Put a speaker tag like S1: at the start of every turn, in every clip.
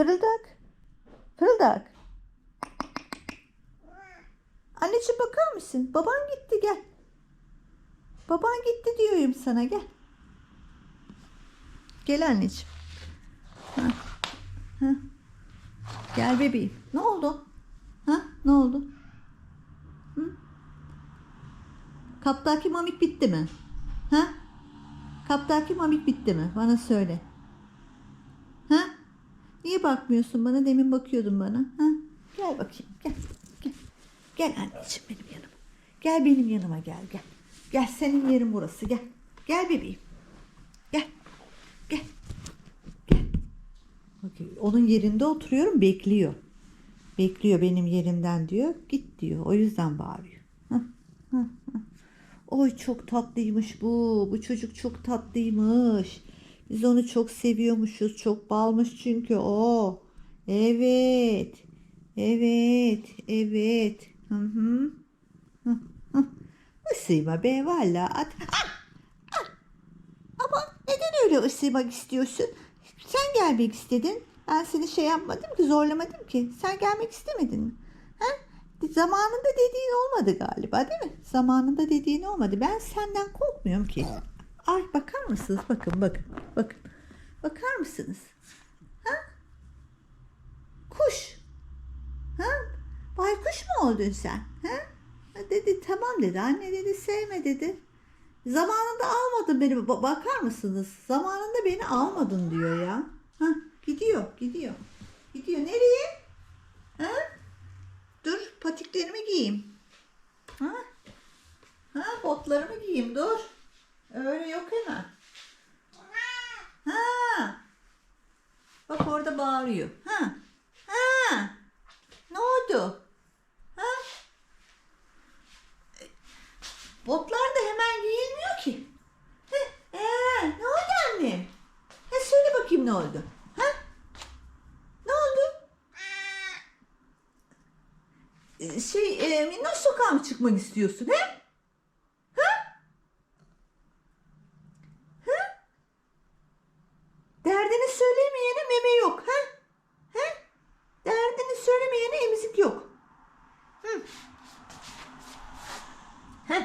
S1: Fırıldak. Fırıldak. Anneciğim bakar mısın? Baban gitti gel. Baban gitti diyorum sana gel. Gel anneciğim. Ha, ha. Gel bebeğim. Ne oldu? Ha? Ne oldu? Hı? Kaptaki mamik bitti mi? Ha? Kaptaki mamik bitti mi? Bana söyle. Niye bakmıyorsun bana? Demin bakıyordun bana. Ha? Gel bakayım. Gel. Gel. Gel anneciğim benim yanıma. Gel benim yanıma gel gel. Gel senin yerin burası gel. Gel bebeğim. Gel. Gel. Gel. Bakın, onun yerinde oturuyorum bekliyor. Bekliyor benim yerimden diyor. Git diyor. O yüzden bağırıyor. Hah, hah, hah. Oy çok tatlıymış bu. Bu çocuk çok tatlıymış. Biz onu çok seviyormuşuz. Çok balmış çünkü o. Evet. Evet. Evet. Hı hı. Hı. Isıyma be valla. At. Ah! Ah! Ama neden öyle ısırmak istiyorsun? Sen gelmek istedin. Ben seni şey yapmadım ki zorlamadım ki. Sen gelmek istemedin mi? Ha? Zamanında dediğin olmadı galiba değil mi? Zamanında dediğin olmadı. Ben senden korkmuyorum ki. Ay bakar mısınız? Bakın bakın. Bakın. Bakar mısınız? Ha? Kuş. Ha? Baykuş mu oldun sen? Ha? Dedi tamam dedi. Anne dedi sevme dedi. Zamanında almadın beni. Ba- bakar mısınız? Zamanında beni almadın diyor ya. Ha, gidiyor, gidiyor. Gidiyor. Nereye? Ha? Dur, patiklerimi giyeyim. Ha? Ha, botlarımı giyeyim. Dur. Öyle yok hemen. Ha. Bak orada bağırıyor. Ha. Ha. Ne oldu? Ha? Botlar da hemen giyilmiyor ki. Heh, ee, ne oldu annem? Ha, söyle bakayım ne oldu? Ha? Ne oldu? Ee, Şey, e, Minnoş sokağa mı çıkmak istiyorsun he? Ha? Ha? Derdini söylemeyene meme yok ha? He? Derdini söylemeyene emzik yok. Hı. Heh.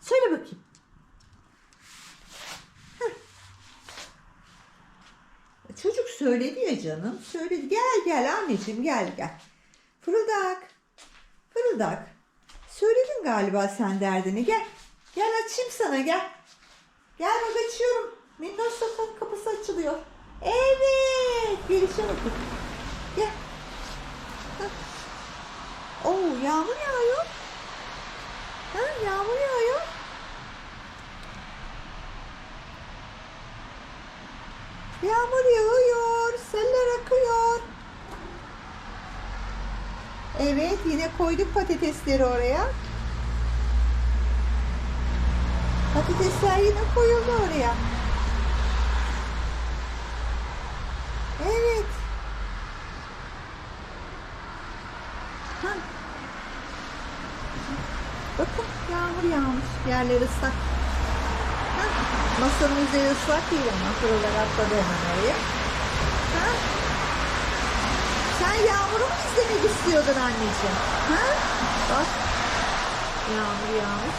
S1: Söyle bakayım. Heh. Çocuk söyledi ya canım. Söyledi. Gel gel anneciğim gel gel. Fırıldak. Fırıldak. Söyledin galiba sen derdini. Gel. Gel açayım sana gel. Gel bak açıyorum. Minnoş sokak kapısı açılıyor. Evet. Gelişe bakın. Gel. Oo yağmur yağıyor. Ha, yağmur yağıyor. Yağmur yağıyor, seller akıyor. Evet, yine koyduk patatesleri oraya. Patatesler yine koyuldu oraya. Evet. Ha, Bakın yağmur yağmış. Yerler ıslak. Ha? Masanın üzeri ıslak değil ama fırılar atladı hemen oraya. Sen yağmuru mu izlemek istiyordun anneciğim? Ha? Bak. Yağmur yağmış.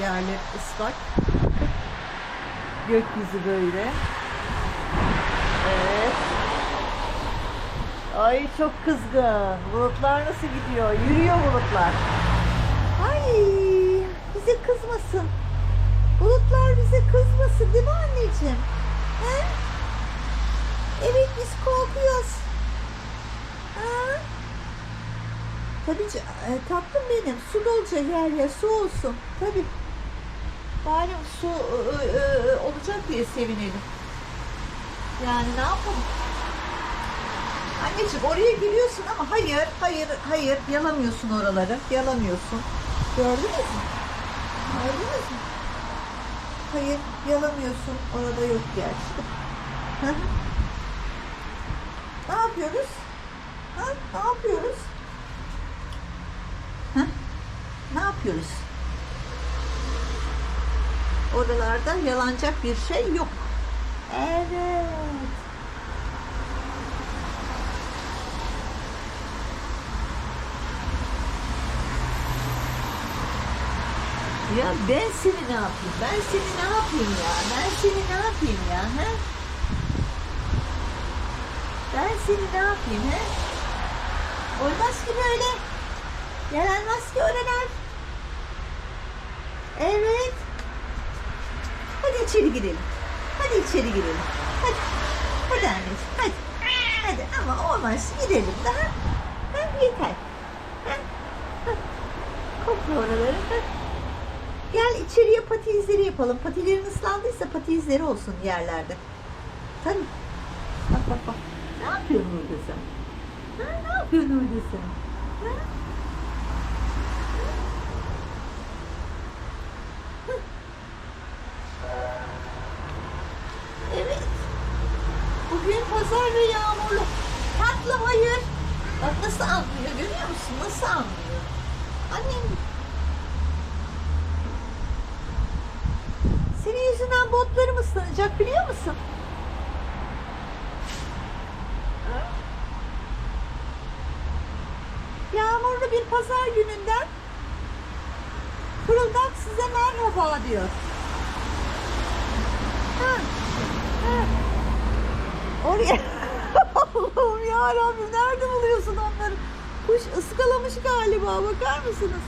S1: Yerler ıslak. Gökyüzü böyle. Evet. Ay çok kızgın. Bulutlar nasıl gidiyor? Yürüyor bulutlar. Ay bize kızmasın. Bulutlar bize kızmasın değil mi anneciğim? He? Evet biz korkuyoruz. Ha? Tabii e, tatlım benim. Su dolca yer ya su olsun. Tabii. Bari su e, e, e, olacak diye sevinelim. Yani ne yapalım? Anneciğim oraya giriyorsun ama hayır, hayır, hayır yalamıyorsun oraları. Yalamıyorsun. Gördünüz mü? Gördünüz mü? Hayır, yalamıyorsun. Orada yok gerçi. Ne yapıyoruz? Ha? Ne yapıyoruz? Ha? Ne yapıyoruz? Oralarda yalanacak bir şey yok. Evet. Ya ben seni ne yapayım? Ben seni ne yapayım ya? Ben seni ne yapayım ya? He? Ben seni ne yapayım he? Olmaz ki böyle. Yaranmaz ki oralar. Evet. Hadi içeri girelim. Hadi içeri girelim. Hadi. Hadi anneciğim hadi. Hadi ama olmaz gidelim daha. Ha, yeter. Ha, oraları. Ha. Gel içeriye pati izleri yapalım. Patilerin ıslandıysa pati izleri olsun yerlerde. Tabii. Bak bak bak. Ne yapıyorsun orada sen? Ha, ne yapıyorsun orada sen? Ha? Evet. Bugün pazar ve yağmurlu. Tatlı hayır. Bak nasıl anlıyor görüyor musun? Nasıl anlıyor? Annem. Senin yüzünden botlarım ıslanacak biliyor musun? Ha? Yağmurlu bir pazar gününden Fırıldak size merhaba diyor. Ha, ha. Oraya Allah'ım ya Rabbim nerede buluyorsun onları? Kuş ıskalamış galiba bakar mısınız?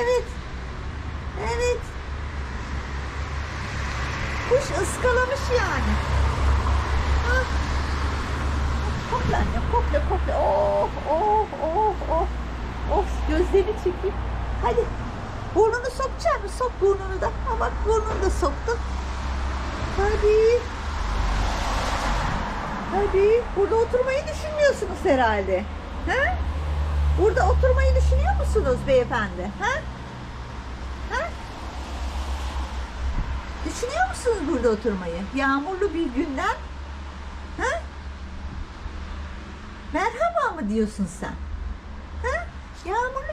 S1: Evet. Evet. Kuş ıskalamış yani. Ha. Kokla anne kokla kokla. Oh oh oh oh. Of gözlerini çekeyim. Hadi. Burnunu sokacak mı? Sok burnunu da. Ha bak burnunu da soktun. Hadi. Hadi. Burada oturmayı düşünmüyorsunuz herhalde. Ha? Burada oturmayı düşünüyor musunuz beyefendi? Ha? Ha? Düşünüyor musunuz burada oturmayı? Yağmurlu bir günden. Ha? Merhaba mı diyorsun sen?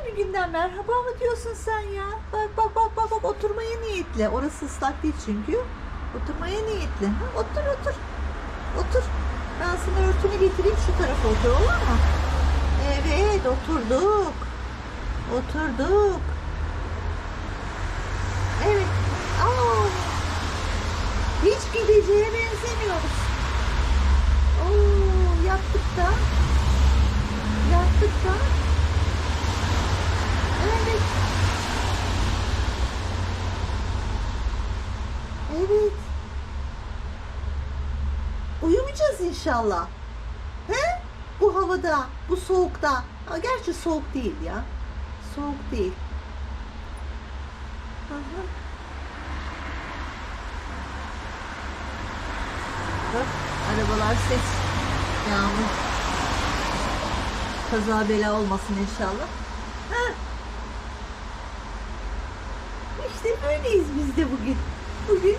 S1: Bir günden merhaba mı diyorsun sen ya? Bak bak bak bak bak oturmaya niyetli. Orası ıslak değil çünkü. Oturmaya niyetli. Ha? Otur otur. Otur. Ben sana örtünü getireyim şu tarafa otur olur mu? Evet oturduk. Oturduk. Evet. Aa, hiç gideceğe benzemiyoruz. Oo, yaptık da. Yaptık da. Evet. Evet. Uyumayacağız inşallah. He? Bu havada, bu soğukta. Ha, gerçi soğuk değil ya. Soğuk değil. Aha. Arabalar ses. Yağmur. Kaza bela olmasın inşallah. Ha. İşte böyleyiz biz de bugün. Bugün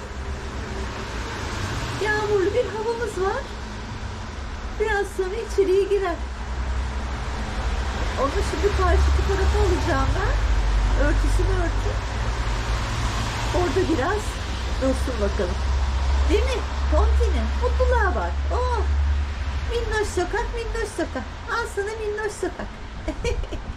S1: yağmurlu bir havamız var. Biraz sonra içeriye girer. Onu şimdi karşıki tarafa alacağım ben. Örtüsünü örtün. Orada biraz dursun bakalım. Değil mi? Tontine. Mutluluğa bak. Oh. Minnoş sokak, minnoş sokak. Al sana minnoş sokak.